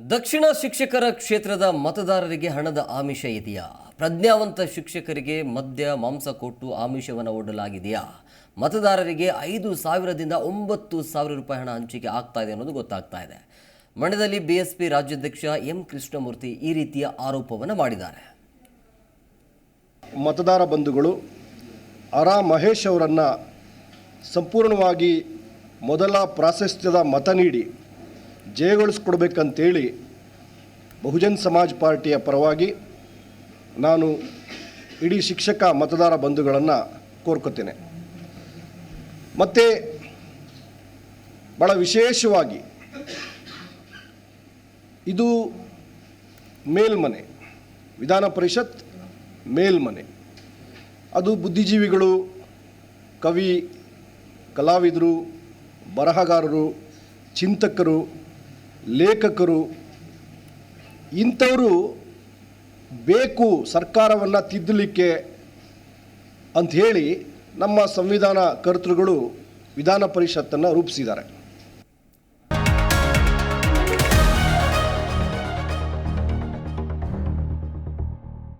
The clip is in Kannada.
ದಕ್ಷಿಣ ಶಿಕ್ಷಕರ ಕ್ಷೇತ್ರದ ಮತದಾರರಿಗೆ ಹಣದ ಆಮಿಷ ಇದೆಯಾ? ಪ್ರಜ್ಞಾವಂತ ಶಿಕ್ಷಕರಿಗೆ ಮದ್ಯ, ಮಾಂಸ ಕೊಟ್ಟು ಆಮಿಷವನ್ನು ಒಡ್ಡಲಾಗಿದೆಯಾ? ಮತದಾರರಿಗೆ ಐದು ಸಾವಿರದಿಂದ ಒಂಬತ್ತು ಸಾವಿರ ರೂಪಾಯಿ ಹಣ ಹಂಚಿಕೆ ಆಗ್ತಾ ಇದೆ ಅನ್ನೋದು ಗೊತ್ತಾಗ್ತಾ ಇದೆ. ಮಂಡ್ಯದಲ್ಲಿ ಬಿಎಸ್ಪಿ ರಾಜ್ಯಾಧ್ಯಕ್ಷ ಎಂ ಕೃಷ್ಣಮೂರ್ತಿ ಈ ರೀತಿಯ ಆರೋಪವನ್ನು ಮಾಡಿದ್ದಾರೆ. ಮತದಾರ ಬಂಧುಗಳು ಅರಾ ಮಹೇಶ್ ಅವರನ್ನು ಸಂಪೂರ್ಣವಾಗಿ ಮೊದಲ ಪ್ರಾಶಸ್ತ್ಯದ ಮತ ನೀಡಿ ಜಯಗೊಳಿಸ್ಕೊಡ್ಬೇಕಂತೇಳಿ ಬಹುಜನ್ ಸಮಾಜ್ ಪಾರ್ಟಿಯ ಪರವಾಗಿ ನಾನು ಇಡೀ ಶಿಕ್ಷಕ ಮತದಾರ ಬಂಧುಗಳನ್ನು ಕೋರ್ಕೋತೇನೆ ಮತ್ತು ಭಾಳ ವಿಶೇಷವಾಗಿ ಇದು ಮೇಲ್ಮನೆ, ವಿಧಾನ ಪರಿಷತ್ ಮೇಲ್ಮನೆ. ಅದು ಬುದ್ಧಿಜೀವಿಗಳು, ಕವಿ, ಕಲಾವಿದರು, ಬರಹಗಾರರು, ಚಿಂತಕರು ಲೇಖಕರು ಇಂಥವರು ಬೇಕು ಸರ್ಕಾರವನ್ನು ತಿದ್ದಲಿಕ್ಕೆ ಅಂಥೇಳಿ ನಮ್ಮ ಸಂವಿಧಾನ ಕರ್ತೃಗಳು ವಿಧಾನ ಪರಿಷತ್ತನ್ನು ರೂಪಿಸಿದ್ದಾರೆ.